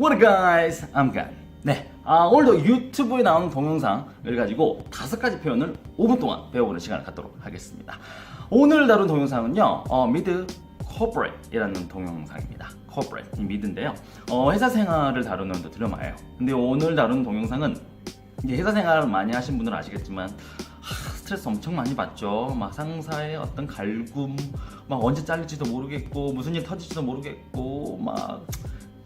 What up guys? I'm Gan. 네, 아, 오늘도 유튜브에 나오는 동영상을 가지고 다섯 가지 표현을 5분 동안 배워보는 시간을 갖도록 하겠습니다. 오늘 다룬 동영상은요, 어, 미드 corporate이라는 동영상입니다. corporate, 이 미드인데요. 어, 회사 생활을 다루는 또 드라마예요. 근데 오늘 다룬 동영상은 이제 회사 생활을 많이 하신 분들은 아시겠지만 하, 스트레스 엄청 많이 받죠. 막 상사의 어떤 갈굼, 막 언제 잘릴지도 모르겠고 무슨 일 터질지도 모르겠고 막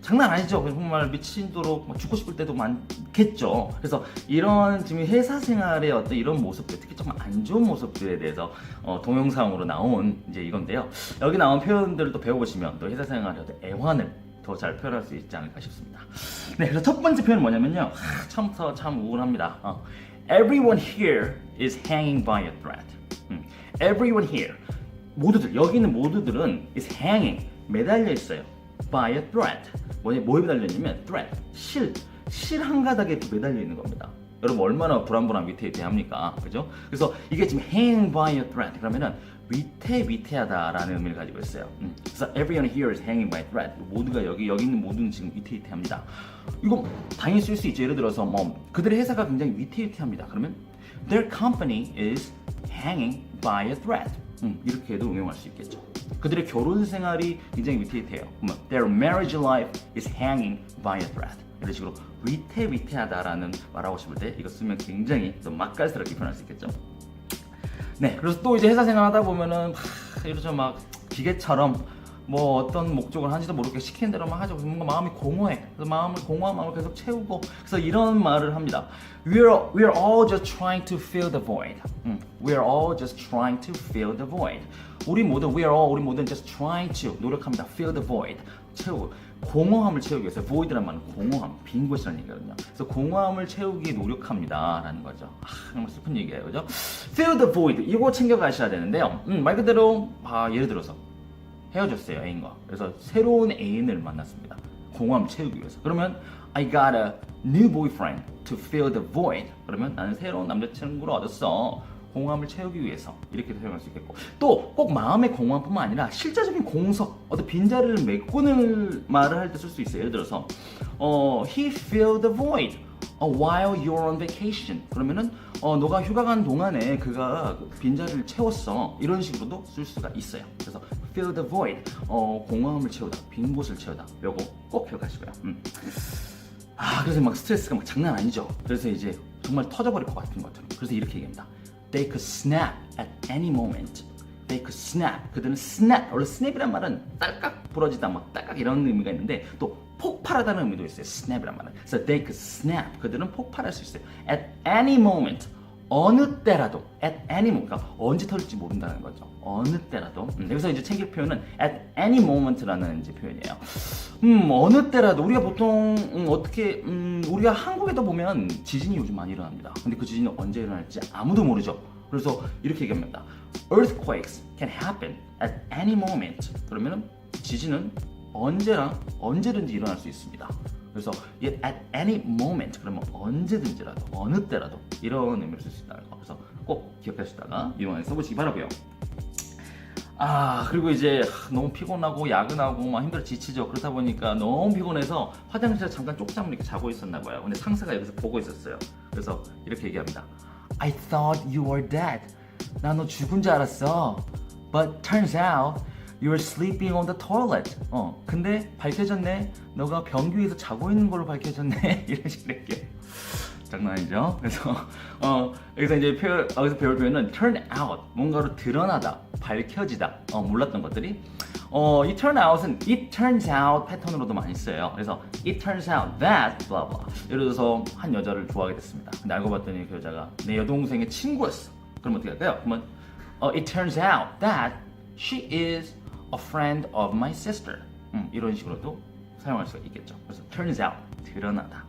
장난 아니죠. 정말 미친도록 막 죽고 싶을 때도 많겠죠. 그래서 이런 지금 회사 생활의 어떤 이런 모습들, 특히 좀 안 좋은 모습들에 대해서 어, 동영상으로 나온 이제 이건데요. 여기 나온 표현들을 또 배워보시면 또 회사 어떤 애환을 더 잘 표현할 수 있지 않을까 싶습니다. 네, 그래서 첫 번째 표현은 뭐냐면요. 하, 처음부터 참 우울합니다. 어, Everyone here is hanging by a thread. 음, everyone here. 모두들, 여기 있는 모두들은 is hanging, 매달려 있어요. By a thread. 뭐냐, 뭐에 매달려 있냐면 thread, 실, 실 한 가닥에 매달려 있는 겁니다. 여러분 얼마나 불안불안 위태위태합니까? 그죠? 그래서 이게 지금 hang by a thread 그러면은 위태 위태하다라는 의미를 가지고 있어요. 음. 그래서 everyone here is hanging by a thread. 모두가 여기 여기 있는 모두는 지금 위태 위태합니다. 이거 당연히 쓸 수 있죠. 예를 들어서 뭐 그들의 회사가 굉장히 위태 위태합니다. 그러면 their company is hanging by a thread. 음, 이렇게도 응용할 수 있겠죠. 그들의 결혼 생활이 굉장히 위태위태해요. 그러면 their marriage life is hanging by a thread. 이런 식으로 위태위태하다라는 말하고 싶을 때 이거 쓰면 굉장히 또 맛깔스럽게 표현할 수 있겠죠. 네, 그래서 또 이제 회사 생활 하다 보면은 하, 이러죠 막 기계처럼 뭐 어떤 목적을 하는지도 모르게 시키는 대로만 하죠. 뭔가 마음이 공허해. 그래서 마음을 공허한 마음을 계속 채우고 그래서 이런 말을 합니다. We're we're all just trying to fill the void. 음, we're all just trying to fill the void. 우리 모두 we're all 우리 모두 just trying to 노력합니다. fill the void. 채우 공허함을 채우기 위해서 void란 말은 공허함, 빈 곳이라는 얘기거든요. 그래서 공허함을 채우기 노력합니다라는 거죠. 아, 정말 슬픈 얘기예요, 그죠? Fill the void 이거 챙겨 가셔야 되는데요. 음, 말 그대로 아, 예를 들어서 헤어졌어요 애인과. 그래서 새로운 애인을 만났습니다. 공허함을 채우기 위해서. 그러면 I got a new boyfriend to fill the void. 그러면 나는 새로운 남자친구를 얻었어. 공허함을 채우기 위해서 이렇게 사용할 수 있겠고. 또 꼭 마음의 공허함뿐만 아니라 실제적인 공석 어떤 빈자리를 메꾸는 말을 할 때 쓸 수 있어요. 예를 들어서 어, he filled the void uh, while you're on vacation. 그러면은 어, 너가 휴가 간 동안에 그가 그 빈자리를 채웠어. 이런 식으로도 쓸 수가 있어요. 그래서 fill the void 어, 공허함을 채우다 빈 곳을 채우다. 요거 꼭 기억하시고요. 음. 아 그래서 막 스트레스가 막 장난 아니죠. 그래서 이제 정말 터져버릴 것 같은 것처럼. 그래서 이렇게 얘기합니다 They could snap at any moment. They could snap. 그들은 snap 원래 snap이란 말은 딸깍 부러지다 막 딸깍 이런 의미가 있는데 또 폭발하다는 의미도 있어요. snap이란 말은. 그래서 they could snap. 그들은 폭발할 수 있어요. At any moment. 어느 때라도. At any moment. 그러니까 언제 터질지 모른다는 거죠. 어느 때라도. 음, 여기서 이제 챙길 표현은 at any moment라는 이제 표현이에요 음 어느 때라도 우리가 보통 음, 어떻게 음, 우리가 한국에도 보면 지진이 요즘 많이 일어납니다. 근데 그 지진이 언제 일어날지 아무도 모르죠. 그래서 이렇게 얘기합니다. Earthquakes can happen at any moment. 그러면은 지진은 언제나 언제든지 일어날 수 있습니다. 그래서 이 at any moment 그러면 언제든지라도 어느 때라도 이런 의미를 쓸 수 있다는 거. 그래서 꼭 기억하시다가 이용해 써보시기 바라고요 아 그리고 이제 하, 너무 피곤하고 야근하고 막 힘들어 지치죠. 그렇다 보니까 너무 피곤해서 화장실에 잠깐 쪽잠을 이렇게 자고 있었나 봐요. 근데 상사가 여기서 보고 있었어요. 그래서 이렇게 얘기합니다. I thought you were dead. 나 너 죽은 줄 알았어. But turns out you were sleeping on the toilet. 어 근데 밝혀졌네. 너가 변기 위에서 자고 있는 걸로 밝혀졌네. 이런 식으로 얘기해요 장난 아니죠? 그래서 어 여기서 이제 표현 여기서 배울 표현은 turn out 뭔가로 드러나다 밝혀지다 어, 몰랐던 것들이 어 이 turn out은 it turns out 패턴으로도 많이 써요. 그래서 it turns out that blah blah 예를 들어서 한 여자를 좋아하게 됐습니다. 근데 알고 봤더니 그 여자가 내 여동생의 친구였어. 그럼 어떻게 할까요? 그러면 어, it turns out that she is a friend of my sister. 음, 이런 식으로도 사용할 수가 있겠죠. 그래서 turns out 드러나다.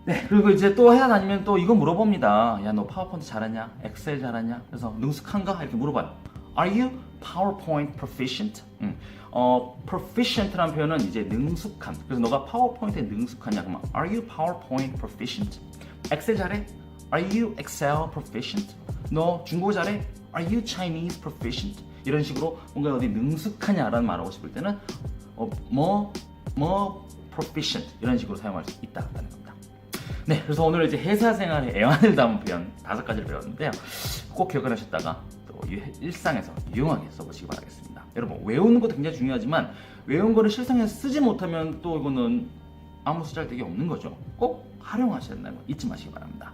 음. 네, 그리고 이제 또 회사 다니면 또 이거 물어봅니다. 야, 너 파워포인트 잘하냐? 엑셀 잘하냐? 그래서 능숙한가? 이렇게 물어봐요. Are you PowerPoint proficient? 음. 어, proficient라는 표현은 이제 능숙한. 그래서 너가 파워포인트에 능숙하냐? 그러면 Are you PowerPoint proficient? 엑셀 잘해? Are you Excel proficient? 너 중국어 잘해? Are you Chinese proficient? 이런 식으로 뭔가 어디 능숙하냐라는 말하고 싶을 때는 어, 뭐, 뭐 proficient 이런 식으로 사용할 수 있다는 겁니다. 네, 그래서 오늘 이제 회사 생활의 애환을 담은 표현 다섯 가지를 배웠는데요. 꼭 기억하셨다가 또 유- 일상에서 유용하게 써보시기 바라겠습니다. 여러분 외우는 것도 굉장히 중요하지만 외운 거를 실생에서 쓰지 못하면 또 이거는 아무 쓰잘데기 없는 거죠. 꼭 활용하셔야 된다는 거 잊지 마시기 바랍니다.